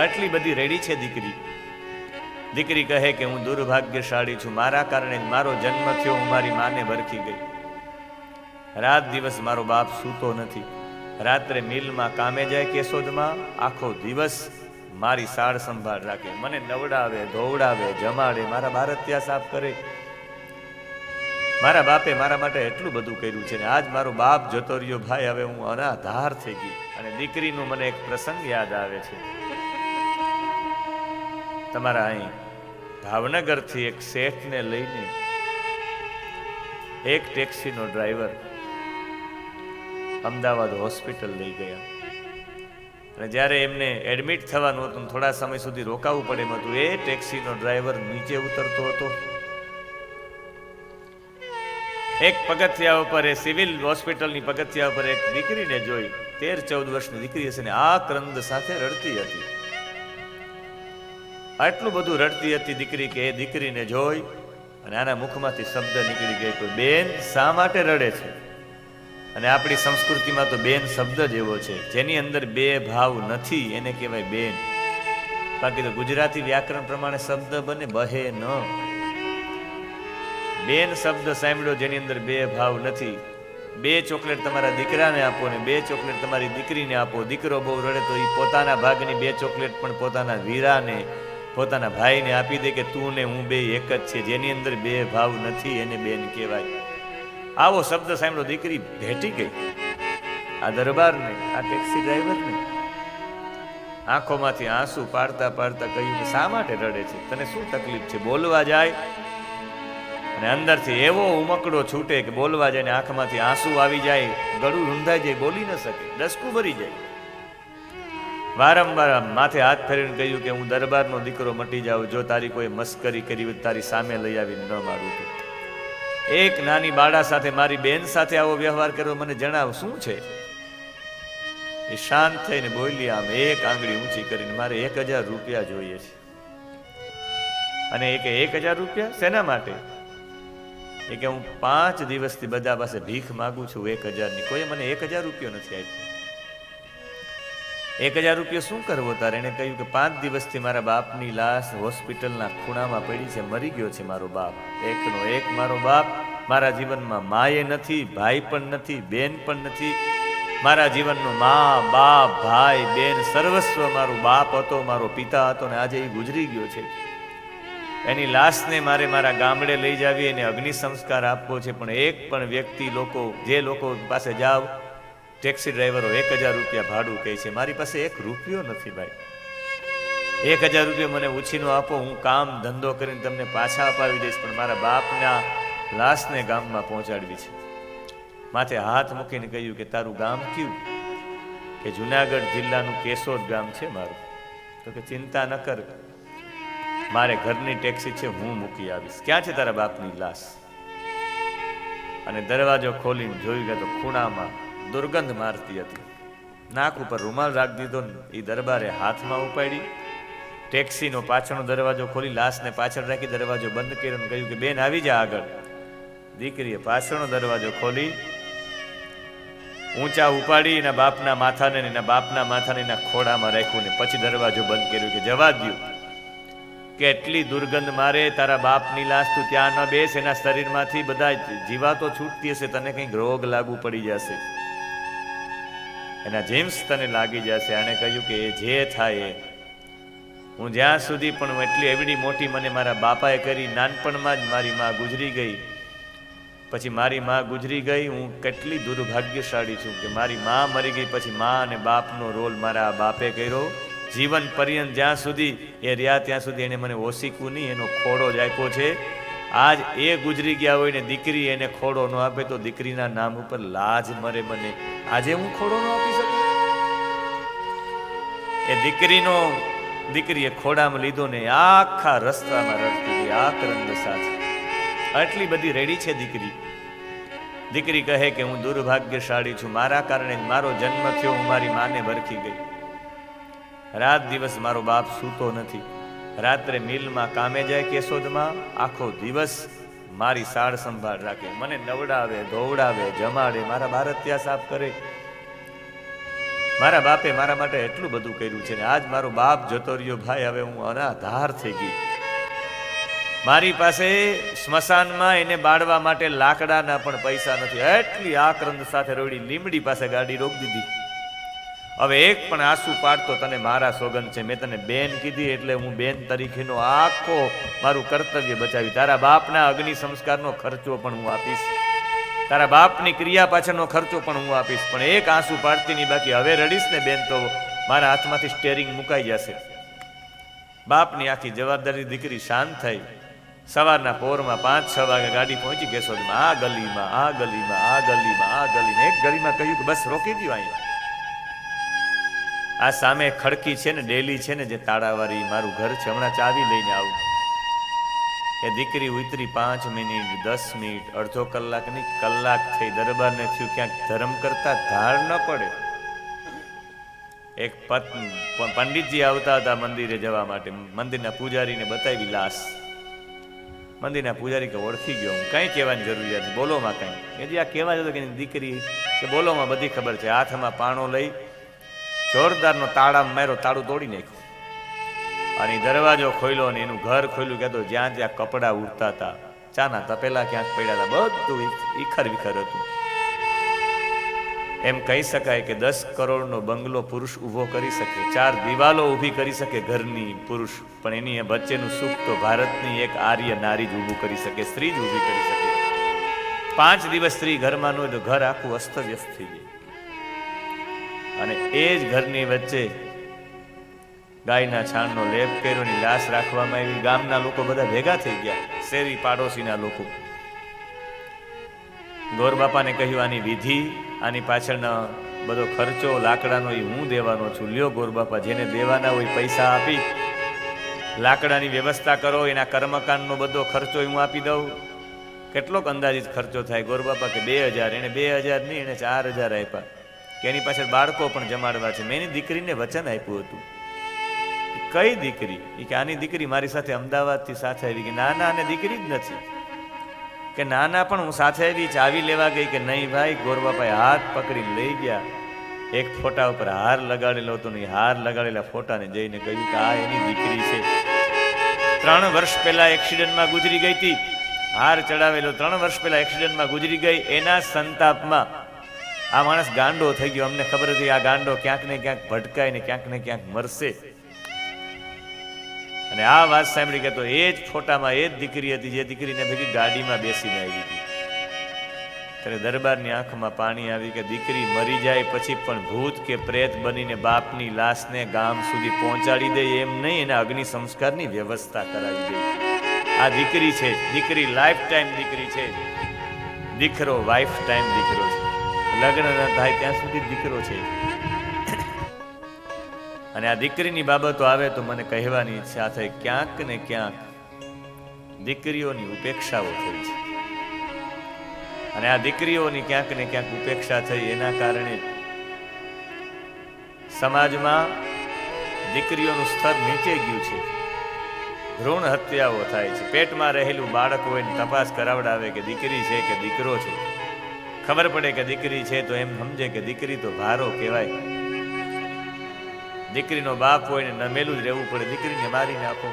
આટલી બધી રેડી છે દીકરી. દીકરી કહે કે હું દુર્ભાગ્યશાળી છું. મારા કારણે મારો જન્મ થયો, હું મારી માને ભરખી ગઈ. રાત દિવસ મારો બાપ સૂતો નથી. રાત્રે મિલમાં કામે જાય કેશોદમાં. આખો દિવસ મારી સાળ સંભાળ રાખે. મને નવડાવે, ધોવડાવે, જમાડે, મારા ભારતીયા સાફ કરે. મારા બાપે મારા માટે એટલું બધું કર્યું છે ને, આજ મારો બાપ જતો રહ્યો. ભાઈ, હવે હું અનાધાર થઈ ગઈ. અને દીકરીનું મને એક પ્રસંગ યાદ આવે છે. તમારા અહીં ભાવનગરથી એક શેઠને લઈને એક ટેક્સીનો ડ્રાઈવર અમદાવાદ હોસ્પિટલ લઈ ગયા. અને જ્યારે એમને એડમિટ થવાનું હતું થોડા સમય સુધી રોકાવું પડે એમ હતું, એ ટેક્સીનો ડ્રાઈવર નીચે ઉતરતો હતો. એક પગથિયા ઉપર એ સિવિલ હોસ્પિટલની પગથિયા ઉપર એક દીકરીને જોઈ, તેર ચૌદ વર્ષની દીકરી હશે ને આ ક્રંદ સાથે રડતી હતી. આટલું બધું રડતી હતી દીકરી કે એ દીકરીને જોઈ અને આના મુખમાંથી શબ્દ નીકળી ગયો કે બેન શા માટે રડે છે? અને આપણી સંસ્કૃતિમાં તો બેન શબ્દ જ એવો છે. જેની અંદર બે ભાવ નથી, એને કહેવાય બેન. બાકી તો ગુજરાતી વ્યાકરણ પ્રમાણે શબ્દ બને બહે ન. બેન શબ્દ સાંભળ્યો જેની અંદર બે ભાવ નથી. બે ચોકલેટ તમારા દીકરાને આપો ને બે ચોકલેટ તમારી દીકરીને આપો. દીકરો બહુ રડે તો એ પોતાના ભાગની બે ચોકલેટ પણ પોતાના વીરાને પોતાના ભાઈને આપી દે કે તું ને હું બે એક જ છે. જેની અંદર બે ભાવ નથી, એને બેન કહેવાય. આવો શબ્દ સાંભળો, દીકરી ભેટી ગઈ. આ દરબારને, આ ટેક્સી ડ્રાઈવરને આંખોમાંથી આંસુ પાડતા પાડતા કહ્યું કે શા માટે રડે છે? તને શું તકલીફ છે? બોલવા જાય. અને અંદરથી એવો ઉમકડો છૂટે કે બોલવા જાય ને આંખમાંથી આંસુ આવી જાય. ગળું રૂંધાઈ જાય, બોલી ન શકે. ડસકું ભરી જાય. વારંવાર માથે હાથ ફેરીને કહ્યું કે હું દરબારનો દીકરો મટી જાઉં, જો તારી કોઈ મસ્કરી કરી તારી સામે લઈ આવીને ન મારું તો. એક નાની બાળા સાથે મારી બેન સાથે આવો વ્યવહાર કર્યો, મને જણાવ, શું છે? એ શાંત થઈને બોલી, આમ એક આંગળી ઊંચી કરીને મારે એક હજાર રૂપિયા જોઈએ છે. અને એ કે, એક હજાર રૂપિયા? શેના માટે? એ કે, હું પાંચ દિવસથી બધા પાસે ભીખ માગું છું, એક હજારની. કોઈ મને એક હજાર રૂપિયો નથી આપ્યો. એક હજાર રૂપિયા શું કરવો તારે? એણે કહ્યું કે પાંચ દિવસથી મારા બાપની લાશ હોસ્પિટલના ખૂણામાં પડી છે, મરી ગયો છે મારો બાપ. એકનો એક મારો બાપ. મારા જીવનમાં માએ નથી, ભાઈ પણ નથી, બેન પણ નથી. મારા જીવનનો મા, બાપ, ભાઈ, બેન સર્વસ્વ મારો બાપ હતો, મારો પિતા હતો ને આજે એ ગુજરી ગયો છે. એની લાશને મારે મારા ગામડે લઈ જાવી, એને અગ્નિ સંસ્કાર આપવો છે, પણ એક પણ વ્યક્તિ લોકો, જે લોકો પાસે જાવ ટેક્સી ડ્રાઈવરો એક હજાર રૂપિયા ભાડું કહે છે, મારી પાસે એક રૂપિયો નથી ભાઈ. એક હજાર રૂપિયા મને ઉછીનો આપો, હું કામ ધંધો કરીને તમને પાછા અપાવી દઈશ, પણ મારા બાપના લાશને ગામમાં પહોંચાડવી છે. માથે હાથ મૂકીને કહ્યું કે, તારું ગામ કયું? કે જુનાગઢ જિલ્લાનું કેશોદ ગામ છે મારું? તો કે, ચિંતા ન કર. મારે ઘરની ટેક્સી છે, હું મૂકી આવીશ. ક્યાં છે તારા બાપની લાશ? અને દરવાજો ખોલીને જોયું ગયા તો ખૂણામાં દુર્ગંધ મારતી હતી. નાક ઉપર રૂમાલ રાખી દીધો ને એ દરબારે હાથમાં ઉપાડી. ટેક્સીનો પાછળનો દરવાજો ખોલી, લાશને પાછળ રાખી દરવાજો બંધ કર્યો કહ્યું કે, બેન, આવી જા આગળ. દીકરીએ પાછળનો દરવાજો ખોલી, ઊંચા ઉપાડી એના બાપના માથાને એના બાપના માથાને એના ખોડામાં રાખ્યું ને પછી દરવાજો બંધ કર્યો કે, જવા દ્યો. કેટલી દુર્ગંધ મારે, તારા બાપની લાશ તું ત્યાં ન બેસ, એના શરીરમાંથી બધા જીવાતો છૂટતી હશે, તને કંઈક રોગ લાગુ પડી જશે. એના જેમ્સ તને લાગી જશે. આણે કહ્યું કે એ જે થાય હું જ્યાં સુધી પણ હું એટલી એવડી મોટી મને મારા બાપાએ કરી, નાનપણમાં જ મારી માં ગુજરી ગઈ. પછી મારી માં ગુજરી ગઈ. હું કેટલી દુર્ભાગ્યશાળી છું કે મારી માં મરી ગઈ. પછી માં અને બાપનો રોલ મારા બાપે કર્યો. જીવન પર્યંત જ્યાં સુધી એ રહ્યા, ત્યાં સુધી એને મને ઓસીકું નહીં એનો ખોડો જ આપ્યો છે. આજ એ ગુજરી ગયા હોય ને દીકરી એને ખોડો ન આપે તો દીકરીના નામ ઉપર લાજ મરે મને. આજે હું ખોડો ન આપી શકું? એ દીકરીનો, દીકરીએ ખોડામાં લીધો ને આખા રસ્તામાં રડતી ગઈ આક્રંદ સાથે. આટલી બધી રેડી છે દીકરી. દીકરી કહે કે હું દુર્ભાગ્યશાળી છું, મારા કારણે મારો જન્મ થયો, હું મારી માને ભરખી ગઈ. રાત દિવસ મારો બાપ સૂતો નથી. રાત્રે મિલમાં કામે જાય કેશોદમાં, આખો દિવસ મારી સાળ સંભાળ રાખે. મને નવડાવે, ધોવડાવે, જમાડે, મારા ભારતીયા સાફ કરે. મારા બાપે મારા માટે એટલું બધું કર્યું છે ને, આજ મારો બાપ જતો રહ્યો, ભાઈ, હવે હું અનાધાર થઈ ગઈ. મારી પાસે સ્મશાનમાં એને બાળવા માટે લાકડાના પણ પૈસા નથી. એટલી આક્રંદ સાથે રોડી લીમડી પાસે ગાડી રોકી દીધી. હવે એક પણ આંસુ પાડતો તને મારા સોગંદ છે. મેં તને બેન કીધી એટલે હું બેન તરીકેનો આખો મારું કર્તવ્ય બચાવી તારા બાપના અગ્નિ સંસ્કારનો ખર્ચો પણ હું આપીશ. તારા બાપની ક્રિયા પાછળનો ખર્ચો પણ હું આપીશ. પણ એક આંસુ પાડતી નહીં, બાકી હવે રડીશ ને બેન તો મારા હાથમાંથી સ્ટેરિંગ મુકાઈ જશે. બાપની આખી જવાબદારી દીકરી શાંત થઈ. સવારના પોરમાં પાંચ, છ વાગે ગાડી પહોંચી કેશોદમાં આ ગલીમાં આ ગલીમાં આ ગલીમાં આ ગલીમાં. એક ગલીમાં કહ્યું કે, બસ રોકી દો અહીંયા. આ સામે ખડકી છે ને, ડેલી છે ને જે તાળાવાળી મારું ઘર છે, હમણાં ચાવી લઈને આવું. એ દીકરી ઉતરી પાંચ મિનિટ, દસ મિનિટ, અડધો કલાકની કલાક થઈ, દરબારને થયું ક્યાંક ધર્મ કરતા ધાર ન પડે. એક પંડિતજી આવતા હતા મંદિરે જવા માટે, મંદિરના પૂજારીને બતાવી લાશ મંદિરના પૂજારી કે ઓળખી ગયો. હું કંઈ કહેવાની જરૂરિયાત બોલોમાં કંઈ. કે જે આ કહેવા જતો કે દીકરી, કે બોલોમાં બધી ખબર છે. હાથમાં પાણો લઈ જોરદારનો તાળા માર્યો, તાળું તોડી નાખ્યું. અને દરવાજો ખોલ્યો અને એનું ઘર ખોલ્યું કહેતો જ્યાં જ્યાં કપડાં ઉડતા હતા, ચાના તપેલા ક્યાંક પડ્યા હતા, બધું ઈખર વિખર હતું. એમ કહી શકાય કે દસ કરોડનો બંગલો પુરુષ ઊભો કરી શકે, ચાર દિવાલો ઊભી કરી શકે ઘરની પુરુષ, પણ એની વચ્ચેનું સુખ તો ભારતની એક આર્ય નારી જ ઊભું કરી શકે, સ્ત્રી જ ઊભી કરી શકે. પાંચ દિવસ સ્ત્રી ઘરમાં ન હોય તો ઘર આખું અસ્તવ્યસ્ત થઈ જાય. અને એ જ ઘરની વચ્ચે ગાયના છાણનો લેપ કર્યો ની લાશ રાખવામાં આવી. ગામના લોકો બધા ભેગા થઈ ગયા. શેરી પાડોશીના લોકો. ગોર બાપાને કહ્યું, આની વિધિ, આની પાછળનો બધો ખર્ચો, લાકડાનો એ હું દેવાનો છું. લ્યો ગોર બાપા જેને દેવાના હોય પૈસા આપી. લાકડાની વ્યવસ્થા કરો, એના કર્મકાંડનો બધો ખર્ચો હું આપી દઉં. કેટલોક અંદાજિત ખર્ચો થાય. ગોર બાપા કે બે હજાર. એને બે હજાર નહીં એને ચાર હજાર આપ્યા. કે એની પાછળ બાળકો પણ જમાડવા છે. મેં એની દીકરીને વચન આપ્યું હતું. કઈ દીકરી? એ કે આની દીકરી મારી સાથે અમદાવાદથી સાથે આવી કે નાના અને દીકરી જ નથી. કે નાના પણ હું સાથે આવી, ચાવી લેવા ગઈ કે નહીં ભાઈ ગોરબાભાઈ હાથ પકડી લઈ ગયા. એક ફોટા ઉપર હાર લગાડેલો હતો ને હાર લગાડેલા ફોટાને જઈને કહ્યું કે આ એની દીકરી છે. ત્રણ વર્ષ પહેલા એક્સિડન્ટમાં ગુજરી ગઈ હતી. હાર ચડાવેલો ત્રણ વર્ષ પહેલા એક્સિડન્ટમાં ગુજરી ગઈ. એના સંતાપમાં આ માણસ ગાંડો થઈ ગયો. અમને ખબર હતી આ ગાંડો ક્યાંક ને ક્યાંક ભટકાય ને ક્યાંક ને ક્યાંક મરશે. અને આ વાત સાંભળી કે તો એ જ ફોટામાં એ જ દીકરી હતી જે દીકરીને ભેગી ગાડીમાં બેસીને આવી હતી ત્યારે દરબારની આંખમાં પાણી આવી કે દીકરી મરી જાય પછી પણ ભૂત કે પ્રેત બનીને બાપની લાશને ગામ સુધી પહોંચાડી દે એમ નહીં, એને અગ્નિ સંસ્કારની વ્યવસ્થા કરાવી દે. આ દીકરી છે. દીકરી લાઈફ ટાઈમ દીકરી છે. દીકરો વાઇફ ટાઈમ દીકરો છે. લગ્ન ન થાય ત્યાં સુધી દીકરો છે. અને આ દીકરીની બાબતો આવે તો મને કહેવાની ઈચ્છા થઈ ક્યાંક ને ક્યાંક દીકરીઓની ઉપેક્ષાઓ થઈ છે. અને આ દીકરીઓની ક્યાંક ને ક્યાંક ઉપેક્ષા થઈ એના કારણે સમાજમાં દીકરીઓનું સ્તર નીચે ગયું છે. ભ્રૂણ હત્યાઓ થાય છે. પેટમાં રહેલું બાળક હોય તપાસ કરાવડાવે કે દીકરી છે કે દીકરો છે. ખબર પડે કે દીકરી છે તો એમ સમજે કે દીકરી તો ભારો કહેવાય. દીકરીનો બાપ હોય ને નમેલું જ રહેવું પડે. દીકરીને મારી નાખો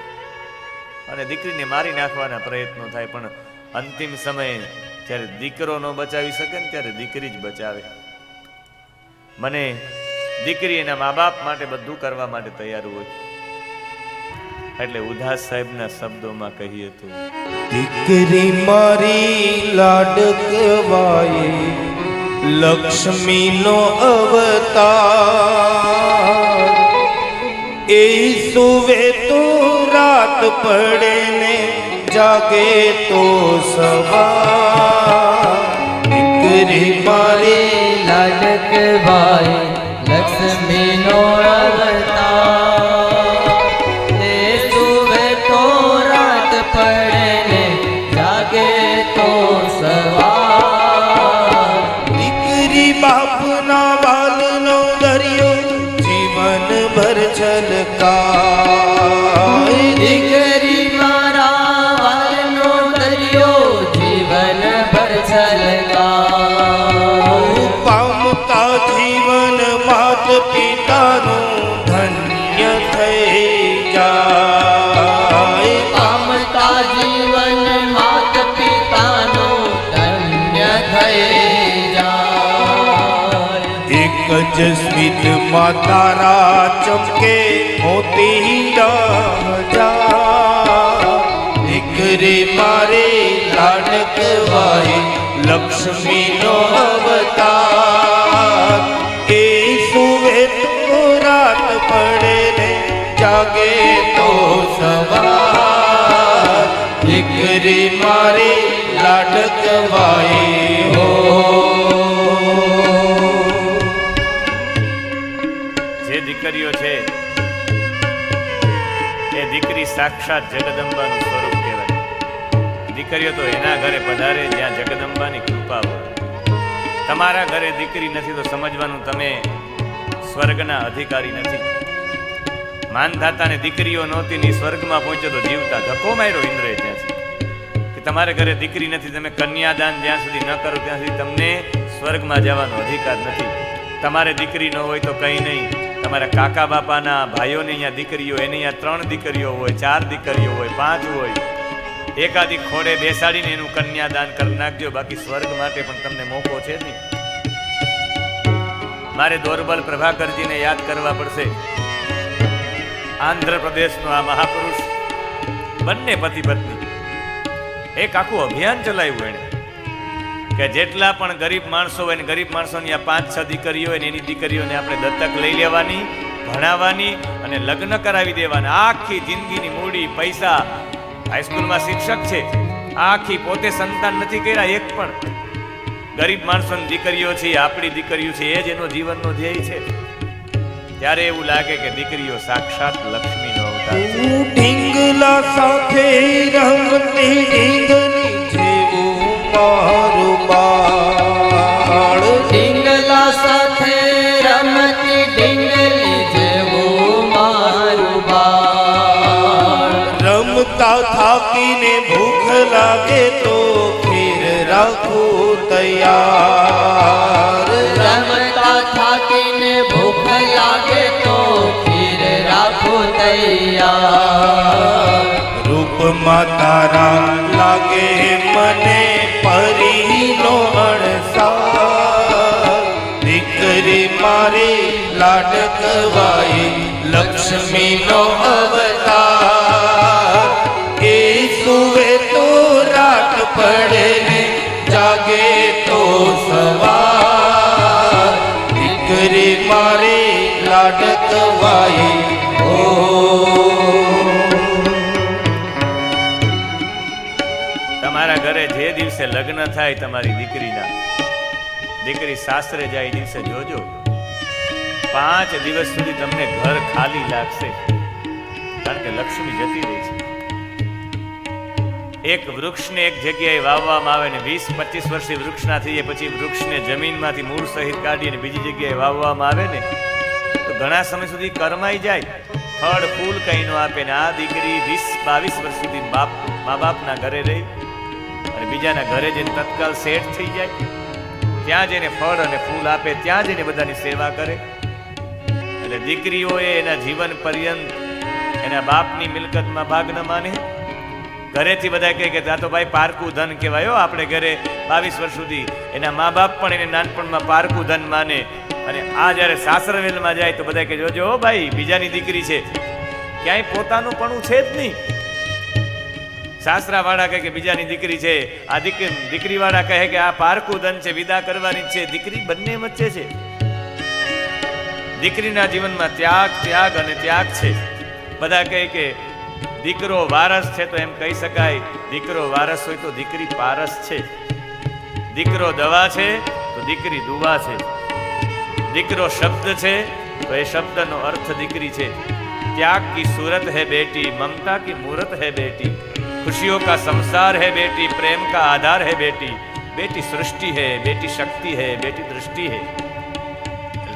અને દીકરીને મારી નાખવાના પ્રયત્નો થાય, પણ અંતિમ સમયે જ્યારે દીકરો ન બચાવી શકે ને ત્યારે દીકરી જ બચાવે. મને દીકરી એના મા બાપ માટે બધું કરવા માટે તૈયાર હોય. એટલે ઉદાસ સાહેબના શબ્દોમાં કહીએ તો દીકરી મારી લાડકવાય લક્ષ્મીનો અવતાર. એ સુવે તો રાત પડે ને જાગે તો સવાર. દીકરી મારી લાડકવાય લક્ષ્મીનો અવતાર માં તારા ચમકે મોતી દીકરી મારે લાડકવાય લક્ષ્મી નો અવતાર. એ સુવે રાત પડે ને જાગે દીકરીઓ છે. એ દીકરી સાક્ષાત જગદંબાનું સ્વરૂપ કહેવાય. દીકરીઓ તો એના ઘરે પધારે જ્યાં જગદંબાની કૃપા હોય. તમારા ઘરે દીકરી નથી તો સમજવાનું તમે સ્વર્ગના અધિકારી નથી. માનધાતાને દીકરીઓ નહોતી ની સ્વર્ગમાં પહોંચ્યો તો જીવતા ધક્કો માર્યો ઇન્દ્રએ ત્યાંથી. તમારે ઘરે દીકરી નથી, તમે કન્યાદાન જ્યાં સુધી ન કરો ત્યાં સુધી તમને સ્વર્ગમાં જવાનો અધિકાર નથી. તમારે દીકરી ન હોય તો કંઈ નહીં. તમારા કાકા બાપાના ભાઈઓને અહીંયા દીકરીઓ, એને અહીંયા ત્રણ દીકરીઓ હોય, ચાર દીકરીઓ હોય, પાંચ હોય. એકાદી ખોડે બેસાડીને એનું કન્યાદાન કરી નાખજો, બાકી સ્વર્ગ માટે પણ તમને મોકો છે નહીં. મારે દોરબલ પ્રભાકરજીને યાદ કરવા પડશે. આંધ્રપ્રદેશનો આ મહાપુરુષ, બંને પતિ પત્ની એક આખું અભિયાન ચલાવ્યું એણે. કે જેટલા પણ ગરીબ માણસો હોય ગરીબ માણસોની આ પાંચ છ દીકરીઓ હોય ને એની દીકરીઓને આપણે દત્તક લઈ લેવાની, ભણાવવાની અને લગ્ન કરાવી દેવાના. આખી જિંદગીની મૂડી, પૈસા. હાઈસ્કૂલમાં શિક્ષક છે. આખી પોતે સંતાન નથી કર્યા, એક પણ. ગરીબ માણસોની દીકરીઓ છે, આપણી દીકરીઓ છે, એ જ એનો જીવનનો ધ્યેય છે. ત્યારે એવું લાગે કે દીકરીઓ સાક્ષાત લક્ષ્મીનો અવતાર થાકીને ભૂખ લાગે તો ખીર રાખું તૈયાર રમતા થાકીને ભૂખ લાગે તો ખીર રાખું તૈયાર રૂપમાં તારા લાગે લક્ષ્મીનો અવતાર. એ સુવે તો રાત પડે ને તો સવાર. દીકરી મારી લાડકવાઈ તમારા ઘરે જે દિવસે લગ્ન થાય તમારી દીકરીના, દીકરી સાસરે જાય દિવસે જોજો. પાંચ દિવસ સુધી તમને ઘર ખાલી લાગશે. કારણ કે લક્ષ્મી જતી રહી છે. એક વૃક્ષને એક જગ્યાએ વાવવામાં આવે ને વીસ પચીસ વર્ષથી વૃક્ષના થઈ જાય પછી વૃક્ષને જમીનમાંથી મૂળ સહિત કાઢી અને બીજી જગ્યાએ વાવવામાં આવે ને, તો ઘણા સમય સુધી કરમાઈ જાય. ફળ, ફૂલ કંઈ ન આપે ને આ દીકરી વીસ, બાવીસ વર્ષ સુધી બાપ મા બાપના ઘરે રહી અને બીજાના ઘરે જઈને તત્કાલ સેટ થઈ જાય. ત્યાં જઈને ફળ અને ફૂલ આપે, ત્યાં જઈને બધાની સેવા કરે. એટલે દીકરીઓએ એના જીવન પર્યંત એના બાપની મિલકતમાં ભાગ ન માને. ઘરેથી બધા કહે કે આ તો ભાઈ, પારકું ધન કહેવાય આપણે ઘરે બાવીસ વર્ષ સુધી. એના મા બાપ પણ એને નાનપણમાં પારકું ધન માને. અને આ જ્યારે સાસરવેલમાં જાય તો બધા કે જોજો ભાઈ, બીજાની દીકરી છે. ક્યાંય પોતાનું પણું છે જ નહીં. સાસરાવાળા કહે કે, બીજાની દીકરી છે. આ દીકરી દીકરીવાળા કહે કે, આ પારકું ધન છે, વિદા કરવાની છે. દીકરી બંને વચ્ચે છે. દીકરીના જીવનમાં ત્યાગ ત્યાગ અને ત્યાગ છે. બધા કહે કે દીકરો વારસ છે તો એમ કહી શકાય, દીકરો વારસ હોય તો દીકરી પારસ છે. દીકરો દવા છે તો દીકરી દુવા છે. દીકરો શબ્દ છે તો એ શબ્દનો અર્થ દીકરી છે. ત્યાગ કી સુરત હે બેટી, મમતા કી મૂરત હે બેટી. ખુશીઓ કા સંસાર है બેટી, પ્રેમ કા આધાર है બેટી. બેટી સૃષ્ટિ है બેટી શક્તિ है બેટી दृष्टि है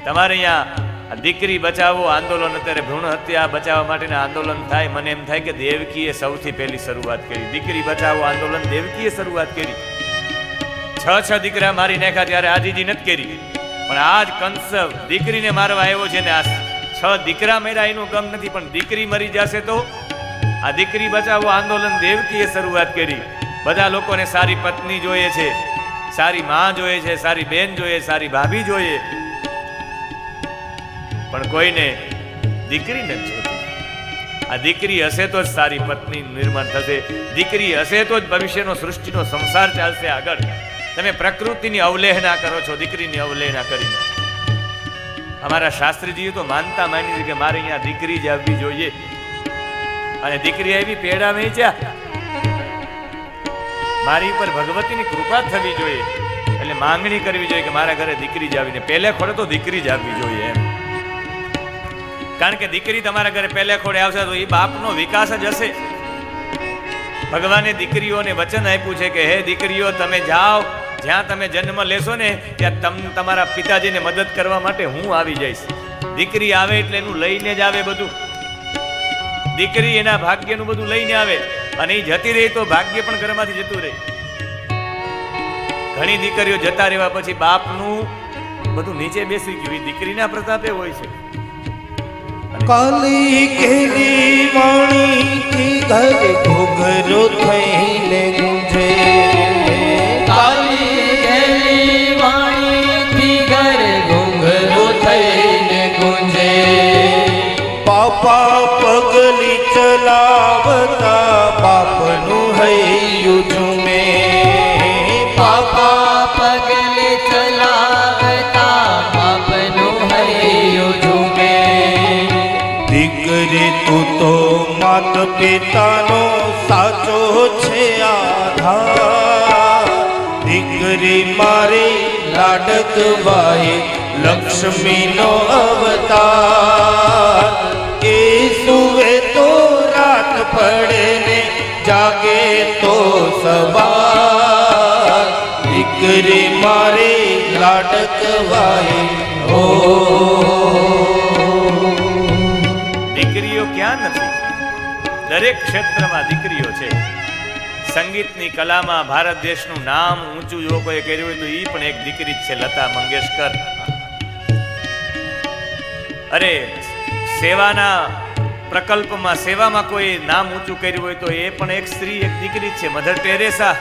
તમારે અહીંયા આ દીકરી બચાવો, આંદોલન અત્યારે ભ્રૂણ હત્યા બચાવવા માટેના આંદોલન થાય. મને એમ થાય કે દેવકીએ સૌથી પહેલી શરૂઆત કરી. દીકરી બચાવો, આંદોલન દેવકીએ શરૂઆત કરી. છ છ દીકરા મારી નાખ્યા ત્યારે આજીજી નથી કરી. પણ આજ કંસ દીકરીને મારવા આવ્યો છે ને આ છ દીકરા મેરા એનું ગમ નથી, પણ દીકરી મરી જશે તો? આ દીકરી બચાવો, આંદોલન દેવકીએ શરૂઆત કરી. બધા લોકોને સારી પત્ની જોઈએ છે, સારી માં જોઈએ છે, સારી બેન જોઈએ, સારી ભાભી જોઈએ. પણ કોઈને દીકરી નથી આ દીકરી હશે તો જ સારી પત્ની નિર્માણ થશે. દીકરી હશે તો જ ભવિષ્યનો સૃષ્ટિનો સંસાર ચાલશે આગળ. તમે પ્રકૃતિની અવલેહના કરો છો, દીકરીની અવલેહના કરીને. અમારા શાસ્ત્રીજીએ તો માનતા માની છે કે મારે અહીંયા દીકરી જ આવવી જોઈએ. અને દીકરી આવી પેડા વેચ્યા. મારી ઉપર ભગવતીની કૃપા થવી જોઈએ. એટલે માંગણી કરવી જોઈએ કે મારા ઘરે દીકરી જ આવીને, પહેલે ખોડે તો દીકરી જ આવવી જોઈએ એમ. કારણ કે દીકરી તમારા ઘરે પહેલે ખોડે આવશે તો એ બાપનો વિકાસ જ હશે. ભગવાને દીકરીઓને વચન આપ્યું છે કે, હે દીકરીઓ, તમે જાઓ, જ્યાં તમે જન્મ લેશો ને, ત્યાં તમ, તમારા પિતાજીને મદદ કરવા માટે હું આવી જઈશ. દીકરી આવે એટલે એનું લઈને જ આવે બધું. દીકરી એના ભાગ્યનું બધું લઈને આવે અને એ જતી રહી તો ભાગ્ય પણ ઘરમાંથી જતું રહે. ઘણી દીકરીઓ જતા રહેવા પછી બાપનું બધું નીચે બેસી ગયું. દીકરીના પ્રતાપે હોય છે. કાલી કેલી વાણીથી ઘર ઘોઘરો થઈને ગુંજે. પિતાનો સાચો છે આધાર. દીકરી મારી લાડકવાઈ લક્ષ્મીનો અવતાર. એ સુવે તો રાત પડે ને જાગે તો સવાર. દીકરી મારી લાડકવાઈ ઓ દીકરીઓ ક્યાં નથી? દરેક ક્ષેત્રમાં દીકરીઓ છે. સંગીતની કલામાં ભારત દેશનું નામ ઊંચું જો કોઈ કર્યું હોય તો એ પણ એક દીકરી જ છે, લતા મંગેશકર. અરે, સેવાના પ્રકલ્પમાં, સેવામાં કોઈ નામ ઊંચું કર્યું હોય તો એ પણ એક સ્ત્રી, એક દીકરી છે, મધર ટેરેસા.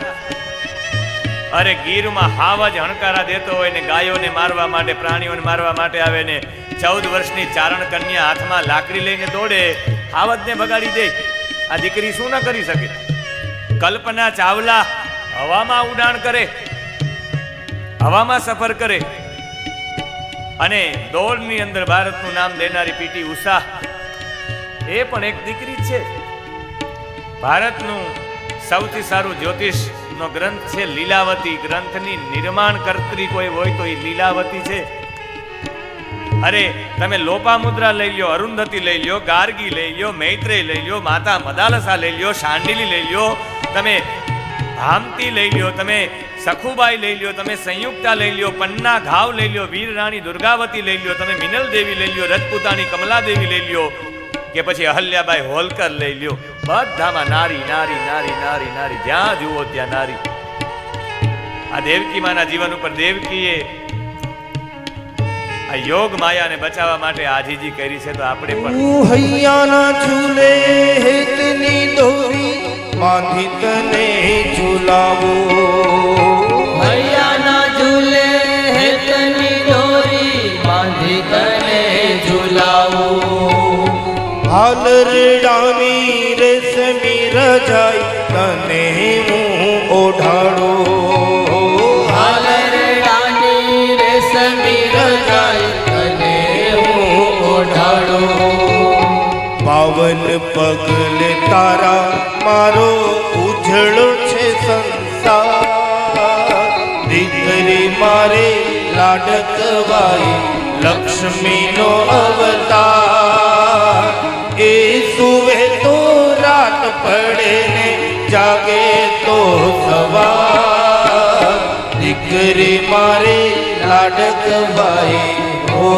અરે, ગીરમાં હાવ જ હણકારા દેતો હોય ને ગાયોને મારવા માટે, પ્રાણીઓને મારવા માટે આવે ને ચૌદ વર્ષની ચારણ કન્યા હાથમાં લાકડી લઈને દોડે હાવજને બગાડી દે. આ દીકરી શું ના કરી શકે? કલ્પના ચાવલા હવામાં ઉડાણ કરે, હવામાં સફર કરે અને દોડની અંદર ભારતનું નામ દેનારી પીટી ઉષા એ પણ એક દીકરી છે. ભારતનું સૌથી સારું જ્યોતિષનો ગ્રંથ છે. લીલાવતી ગ્રંથની નિર્માણ કરતરી કોઈ હોય તો એ લીલાવતી છે. અરે તમે લોપામુદ્રા લઈ લ્યો અરુંધતી લઈ લ્યો ગાર્ગી લઈ લ્યો મૈત્રેય લઈ લ્યો માતા મદાલસા લઈ લ્યો શાંડિલી લઈ લ્યો તમે ભામતી લઈ લ્યો તમે સખુબાઈ લઈ લ્યો તમે સંયુક્તા લઈ લ્યો પન્ના ઘાવ લઈ લ્યો વીર રાણી દુર્ગાવતી લઈ લ્યો તમે મિનલ દેવી લઈ લ્યો રજપૂતાણી કમલા દેવી લઈ લ્યો કે પછી અહલ્યાબાઈ હોલકર લઈ લ્યો બધામાં નારી નારી નારી નારી નારી જ્યાં જુઓ ત્યાં નારી આ દેવકી માના જીવન ઉપર દેવકીએ આ યોગ માયાને બચાવવા માટે આજીજી કરી છે તો આપણે પણ હૈયાના ઝૂલે હેતની દોરી બાંધી તને ઝુલાવો. હૈયાના ઝૂલે હેતની દોરી બાંધી તને ઝૂલાવો. હાલ રડાની રેશમી રજાઈ તને હું ઓઢાડો. પાવન પગલે તારા મારો ઉજળો છે સંસાર. દીકરી મારે લાડકવાઈ લક્ષ્મીનો અવતાર. એ સુવે તો રાત પડે ને જાગે તો સવાર. દીકરી મારે લાડકવાઈ ઓ